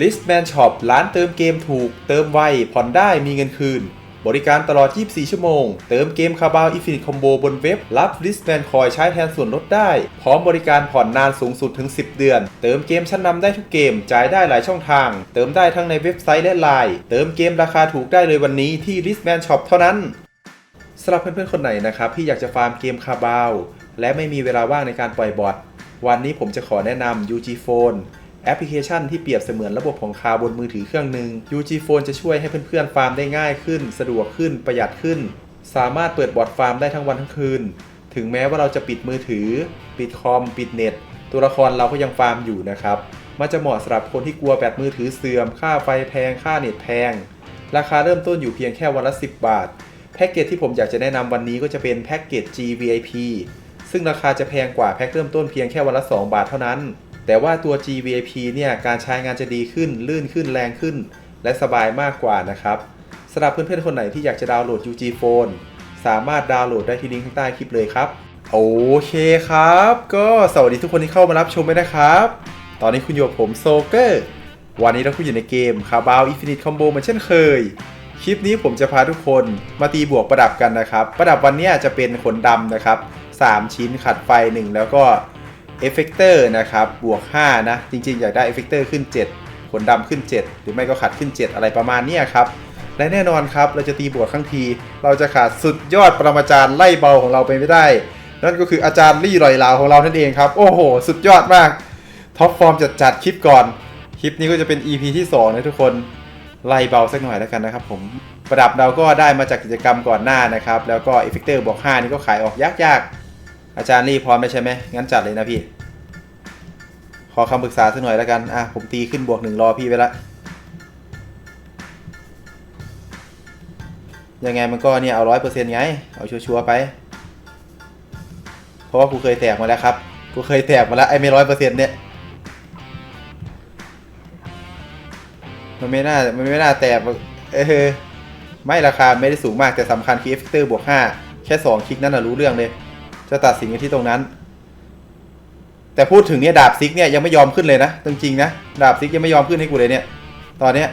Listman Shop ร้านเติมเกมถูก เติมไว ผ่อนได้มีเงินคืน บริการตลอด 24 ชั่วโมง เติมเกมคาบาวอินฟินิตคอมโบบนเว็บ รับ Listman คอยใช้แทนส่วนลดได้ พร้อมบริการผ่อนนานสูงสุดถึง 10 เดือน เติมเกมชั้นนำได้ทุกเกม จ่ายได้หลายช่องทาง เติมได้ทั้งในเว็บไซต์และไลน์เติมเกมราคาถูกได้เลยวันนี้ที่ Listman Shop เท่านั้นสำหรับเพื่อนๆคนไหนนะครับที่อยากจะฟาร์มเกมคาบาวและไม่มีเวลาว่างในการปล่อยบอทวันนี้ผมจะขอแนะนำ UG Phone แอปพลิเคชันที่เปรียบเสมือนระบบของคาบนมือถือเครื่องหนึ่ง UG Phone จะช่วยให้เพื่อนๆฟาร์มได้ง่ายขึ้น สะดวกขึ้นประหยัดขึ้น สามารถเปิดบอทฟาร์มได้ทั้งวันทั้งคืน ถึงแม้ว่าเราจะปิดมือถือ ปิดคอม ปิดเน็ต ตัวละครเราก็ยังฟาร์มอยู่นะครับ มันจะเหมาะสำหรับคนที่กลัวแบตมือถือเสื่อม ค่าไฟแพง ค่าเน็ตแพง ราคาเริ่มต้นอยู่เพียงแค่วันละ 10 บาท แพ็กเกจที่ผมอยากจะแนะนำวันนี้ก็จะเป็นแพ็กเกจ GVIP ซึ่งราคาจะแพงกว่าแพ็กเริ่มต้นเพียงแค่วันละ 2 บาทเท่านั้น แต่ว่าตัว GVIP เนี่ยการใช้งานจะดีขึ้น ลื่นขึ้นแรงขึ้น และสบายมากกว่านะครับสำหรับเพื่อนๆคนไหนที่อยากจะดาวน์โหลด UG Phone สามารถดาวน์โหลดได้ที่ลิงก์ข้างใต้คลิปเลยครับ โอเคครับ ก็สวัสดีทุกคนที่เข้ามารับชมด้วยนะครับ ตอนนี้คุณอยู่กับผมโซเกอร์วันนี้เราคุณอยู่ในเกมคาบาวอินฟินิตคอมโบเหมือนเช่นเคย คลิปนี้ผมจะพาทุกคนมาตีบวกประดับกันนะครับ ประดับวันนี้จะเป็นขนดำนะครับ 3 ชิ้นขัดไฟ 1 แล้วก็ เอฟเฟกเตอร์นะครับบวก 5 นะ จริงๆ อยากได้เอฟเฟกเตอร์ขึ้น 7 ขนดำขึ้น 7 หรือไม่ก็ขัดขึ้น 7 อะไรประมาณนี้ครับ และแน่นอนครับ เราจะตีบวกครั้งที เราจะขาดสุดยอดปรมาจารย์ไล่เบาของเราไปไม่ได้ นั่นก็คืออาจารย์ลี่ลอยลาวของเรานั่นเองครับ โอ้โห สุดยอดมาก ท็อปฟอร์มจัดจัดคลิปก่อน คลิปนี้ก็จะเป็น EP ที่ 2 นะทุกคน ไล่เบาสักหน่อยแล้วกันนะครับผม ประดับเราก็ได้มาจากกิจกรรมก่อนหน้านะครับ แล้วก็เอฟเฟกเตอร์บอก5 นี่ก็ขายออกยากๆ อาจารย์ลี่พร้อมแล้วใช่ไหมงั้นจัดเลยนะพี่ ขอคำปรึกษาสักหน่อยแล้วกัน อะ ผมตีขึ้นบวกหนึ่งรอพี่ไปละ ยังไงมันก็เนี่ย เอาร้อยเปอร์เซ็นต์ไง เอาชัวร์ๆไป เพราะว่ากูเคยแตกมาแล้วครับ กูเคยแตกมาแล้วไอ้ไม่ร้อยเปอร์เซ็นต์เนี่ย มันไม่น่า มันไม่น่าแตก เออ ไม่ราคาไม่ได้สูงมากแต่สำคัญคือเอฟเฟกเตอร์บวก5แค่2คลิกนั่นนะรู้เรื่องเลย จะตัดสินกันที่ตรงนั้น แต่พูดถึงเนี่ยดาบซิกเนี่ยยังไม่ยอมขึ้นเลยนะจริงๆนะดาบซิกยังไม่ยอมขึ้นให้กูเลยเนี่ย ตอนเนี้ย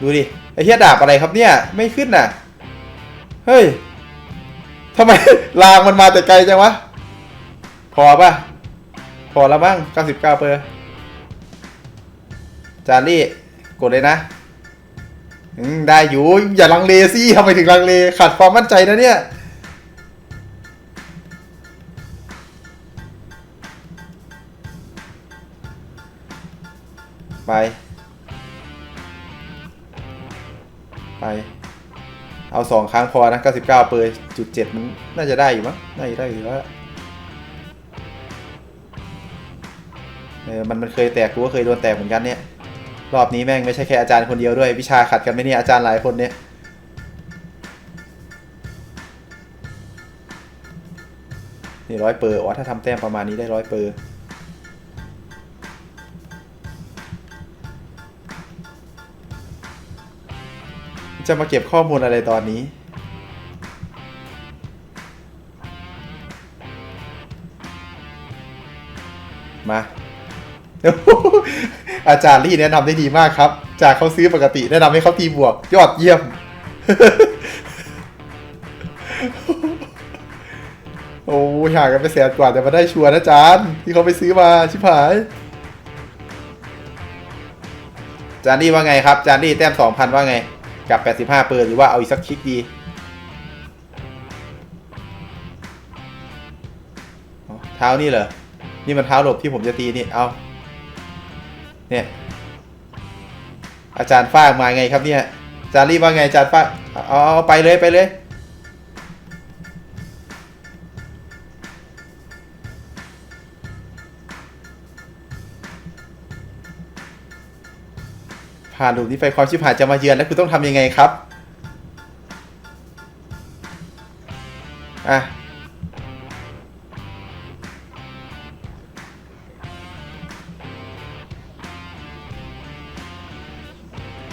ดูดิไอ้เหี้ยดาบอะไรครับเนี่ยไม่ขึ้นน่ะเฮ้ยทำไมรางมันมาแต่ไกลจังวะพอป่ะพอแล้วมั้ง99เปอร์จารี่กดเลยนะได้อยู่อย่าลังเลสิทำไมถึงลังเลขาดความมั่นใจนะเนี่ย ไป ไป เอาสองครั้งพอนะ 99 เปอร์จุดเจ็ดมันน่าจะได้อยู่มั้งน่าจะได้อยู่แล้วเออมันมันเคยแตกกูก็เคยโดนแตกเหมือนกันเนี่ย รอบนี้แม่งไม่ใช่แค่อาจารย์คนเดียวด้วย วิชาขัดกันไหมเนี่ยอาจารย์หลายคนเนี่ยนี่ร้อยเปอร์อ๋อถ้าทำแต้มประมาณนี้ได้ร้อยเปอร์ จะมาเก็บข้อมูลอะไรตอนนี้ มา อาจารย์ลี่แนะนำได้ดีมากครับ จากเขาซื้อปกติแนะนำให้เขาตีบวก ยอดเยี่ยม โอ้ยห่างกันไปแสนกว่าแต่มาได้ชัวร์นะอาจารย์ที่เขาไปซื้อมาชิบหายอาจารย์ลี่ว่าไงครับอาจารย์ลี่แต้มสองพันว่าไง กับ 85 เปิดหรือว่าเอาอีกสักคลิกดีเท้านี่เหรอ นี่มันเท้าหลบที่ผมจะตีนี่เอาเนี่ยอาจารย์ฟ้ามาไงครับเนี่ยอาจารย์รีบว่าไงอาจารย์ฟ้างเอาเอาเอาไปเลยไปเลย ผ่านหลุมนี้ไปความชิบหายจะมาเยือนแล้วคุณต้องทำยังไงครับ อะ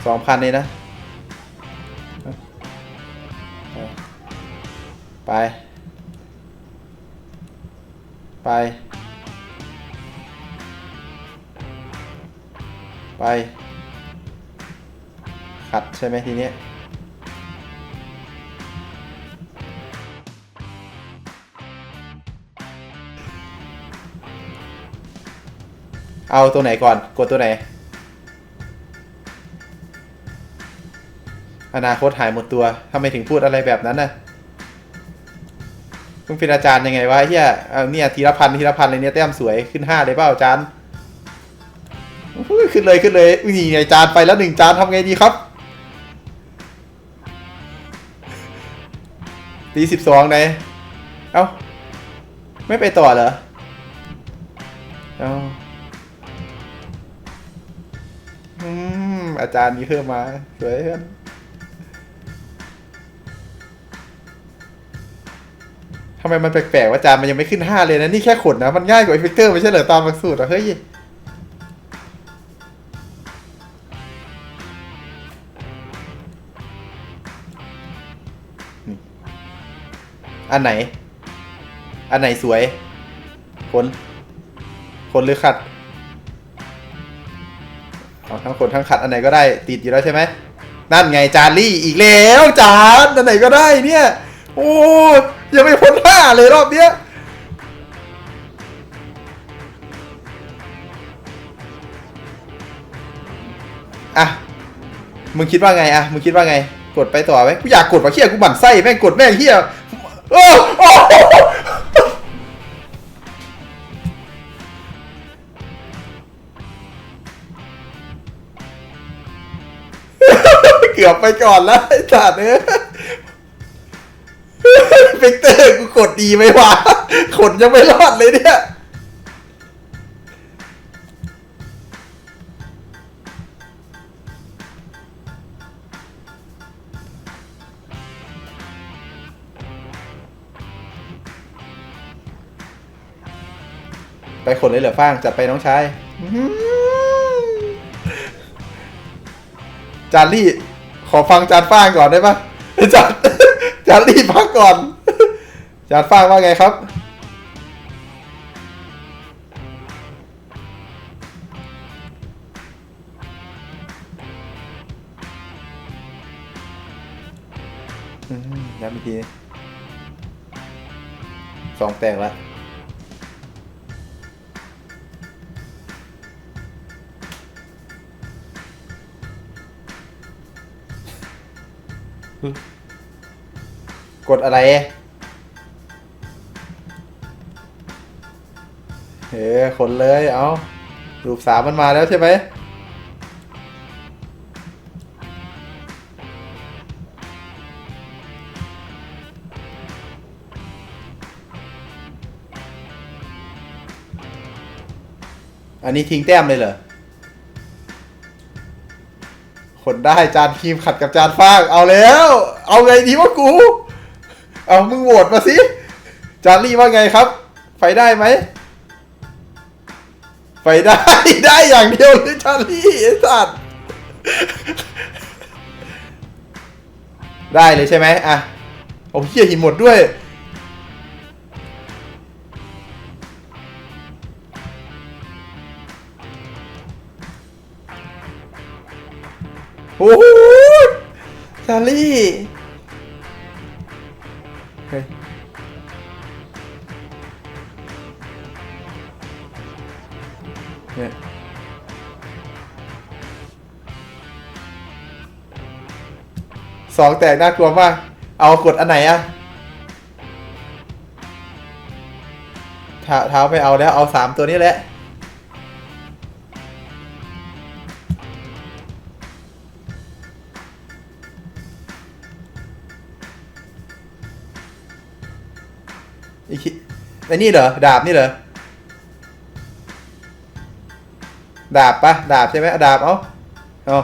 สองพันเลยนะ ไป ไป ไป ไปขัดใช่ไหมทีเนี้ยเอาตัวไหนก่อน กดตัวไหน อนาคตหายหมดตัวทำไมถึงพูดอะไรแบบนั้นน่ะมึงเป็นอาจารย์ยังไงวะเฮียเอาเนี่ยทีละพันทีละพันเลยเนี่ยแต้มสวยขึ้นห้าเลยเปล่าอาจารย์ขึ้นเลยขึ้นเลยอุ้ยนี่ไงจานไปแล้วหนึ่งจานทำไงดีครับ ตีสิบสองไหน เอ้า ไม่ไปต่อเหรอ เอ้าอืมอาจารย์มีเพิ่มมา สวยเพื่อนทำไมมันแปลกๆว่าจานมันยังไม่ขึ้นห้าเลยนะ นี่แค่ขนนะ มันง่ายกว่าเอฟเฟกเตอร์ไม่ใช่เหรอตามหลักสูตรอะเฮ้ย อันไหน อันไหนสวย คน คนหรือขัดเอาทั้งคนทั้งขัดอันไหนก็ได้ติดอยู่แล้วใช่ไหมนั่นไงจานลี่อีกแล้วจานอันไหนก็ได้เนี่ย โอ้ยังไม่พ้นห้าเลยรอบเนี้ยอะมึงคิดว่าไงอะมึงคิดว่าไง กดไปต่อไหมกูอยากกดว่ะเฮียกูหมั่นไส้แม่งกดแม่งเฮีย เกือบไปก่อนแล้วไอ้สัตว์เนื้อเฟกเตอร์กูกดดีไหมวะขนยังไม่รอดเลยเนี่ย ไปขนเลยเหลือฟางจัดไปน้องชายจานลี่ ขอฟังจานฟางก่อนได้ปะจานจานลี่พักก่อน จานฟางว่าไงครับ ย้ำอีกทีสองแตกแล้ว กดอะไร เฮ้ขนเลย เอารูปสามมันมาแล้วใช่ไหมอันนี้ทิ้งแต้มเลยเหรอ ขนได้จานครีมขัดกับจานฟาง เอาแล้ว เอาไงดีวะกู เอามึงโหวตมาสิ จานลี่ว่าไงครับ ไฟได้ไหม ไฟได้ได้อย่างเดียวเลยจานลี่ไอ้สัตว์ได้เลยใช่ไหมอะโอ้เฮียหินหมดด้วย โอ้โหซาลี่เฮ้ยเนี่ยสองแตกน่ากลัวมาก เอากดอันไหนอะเท้าไม่เอาแล้วเอาสามตัวนี้แหละ อ้นี่เหรอ ดาบนี่เหรอ ดาบปะดาบใช่ไหมดาบเอาเอา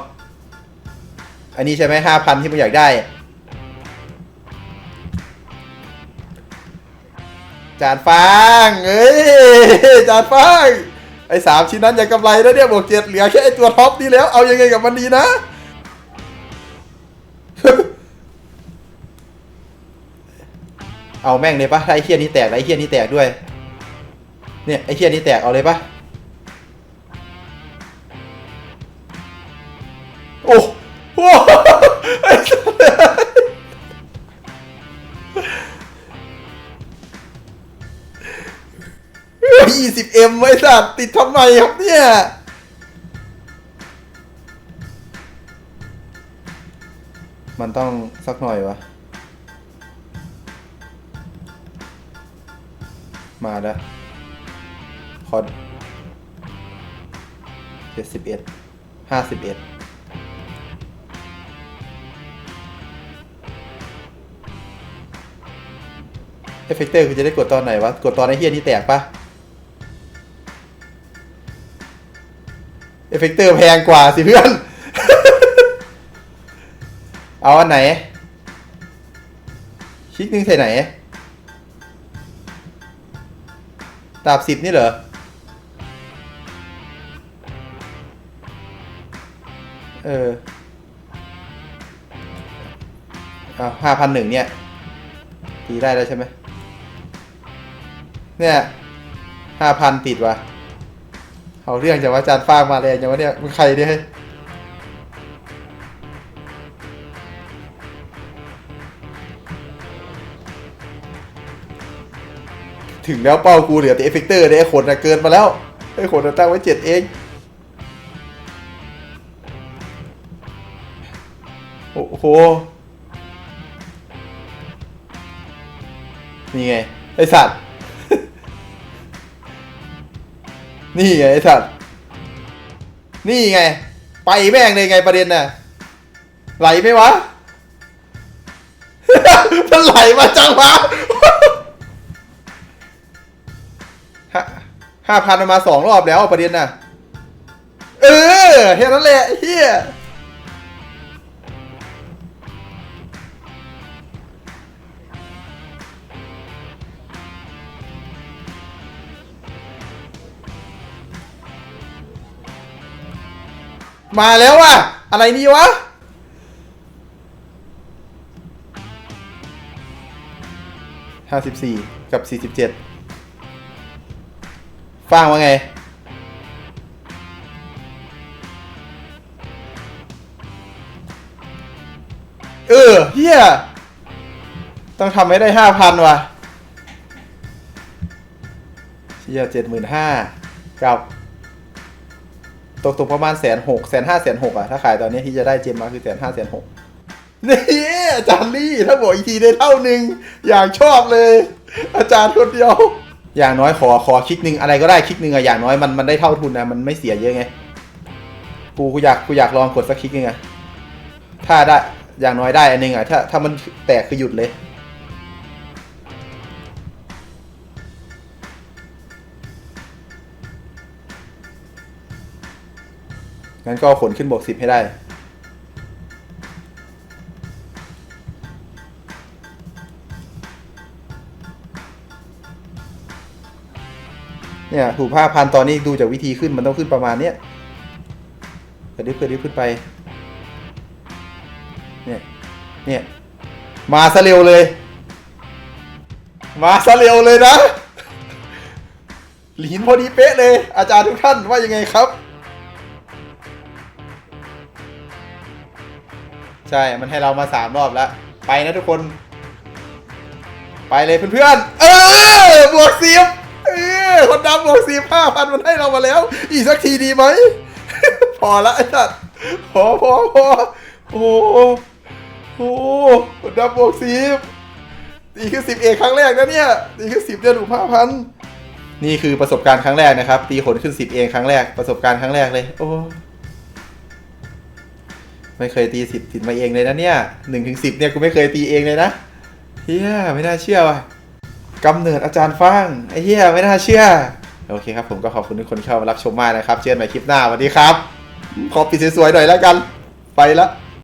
อันนี้ใช่ไหมห้าพันที่มึงอยากได้ จานฟางเอ้ย จานฟาง ไอ้สามชิ้นนั้นยังกำไรแล้วเนี่ย บวกเจ็ดเหลือแค่ไอ้ตัวท็อปนี่แล้ว เอายังไงกับมันดีนะ เอาแม่งเลยปะไอ้เคียนี้แตกไอ้เคียนี้แตกด้วย เนี่ยไอ้เคียนี้แตกเอาเลยปะโอ้โหไอ้สัสยี่สิบเอ็มไอ้สัตว์ติดทำไมครับเนี่ยมันต้องสักหน่อยวะ มาแล้ว คอดเจ็ดสิบเอ็ดห้าสิบเอ็ดเอฟเฟกเตอร์คือจะได้กดตอนไหนวะ กดตอนไอ้เฮียนี่แตกปะเอฟเฟกเตอร์แพงกว่าสิเพื่อน เอาอันไหน คลิกนึงใส่ไหน ดาบสิบนี่เหรอ เอออาห้าพันหนึ่งเนี่ย ตีได้แล้วใช่ไหม เนี่ยห้าพันติดวะเอาเรื่องจากว่าจารย์ฟางมาแลยอย่างว่าเนี่ย มึงใครเนี่ย ถึงแล้วเป้ากูเหลือแต่เอฟเฟกเตอร์เนี่ยไอ้ขนนะเกินมาแล้วไอ้ขนนะตั้งไว้เจ็ดเองโอ้โหนี่ไงไอสัตว์ นี่ไงไอสัตว์ นี่ไง ไปแม่งเลยไงประเด็นน่ะ ไหลไหมวะ มันไหลมาจังวะ ห้าพันมาสองรอบแล้วประเด็นน่ะ เออแค่นั้นแหละเฮียมาแล้วว่ะ อะไรนี่วะ ห้าสิบสี่กับสี่สิบเจ็ด ฟังว่าไง เออเฮียต้องทำให้ได้ห้าพันว่ะเฮียเจ็ดหมื่นห้ากับตกตกประมาณแสนหกแสนห้าแสนหกอะ ถ้าขายตอนนี้ที่จะได้เจมมาคือแสนห้าแสนหกนี่อาจารย์ลี่ ถ้าบอกอีกทีได้เท่านึง อย่างชอบเลย อาจารย์คนเดียว อย่างน้อยขอขอคลิกหนึ่งอะไรก็ได้คลิกหนึ่งอะอย่างน้อยมันมันได้เท่าทุนนะมันไม่เสียเยอะไงกูกูอยากกูอยากลองกดสักคลิกหนึ่งอะถ้าได้อย่างน้อยได้อันหนึงอะถ้าถ้ามันแตกคือหยุดเลยงั้นก็ขนขึ้นบวกสิบให้ได้ เนี่ยถูกผ้าพันตอนนี้ดูจากวิธีขึ้นมันต้องขึ้นประมาณเนี้ยเกิดดิบเกิดดิบขึ้นไป เนี่ย เนี่ย มาซะเร็วเลย มาซะเร็วเลยนะ หลินพอดีเป๊ะเลย อาจารย์ทุกท่านว่ายังไงครับ ใช่ มันให้เรามาสามรอบแล้ว ไปนะทุกคน ไปเลยเพื่อนๆ เออบวกสิบเออ คนดำบวกสิบห้าพันมันให้เรามาแล้ว อีกสักทีดีไหม พอละไอ้สัตว์พอพอพอโอ้โหโอ้คนดำบวกสิบนี่คือสิบเอกครั้งแรกนะเนี่ยนี่คือสิบเนี่ยถูกห้าพันนี่คือประสบการณ์ครั้งแรกนะครับ ตีขนขึ้นสิบเองครั้งแรกประสบการณ์ครั้งแรกเลย โอ้ไม่เคยตีสิบติดมาเองเลยนะเนี่ยหนึ่งถึงสิบเนี่ยกูไม่เคยตีเองเลยนะเฮียไม่น่าเชื่อว่ะ กำเนิดอาจารย์ฟางไอ้เหี้ยไม่น่าเชื่อ โอเคครับผมก็ขอบคุณทุกคนที่เข้ามารับชมมากนะครับ เจอกันใหม่คลิปหน้าสวัสดีครับ ขอปิดสวยๆหน่อยแล้วกัน ไปละ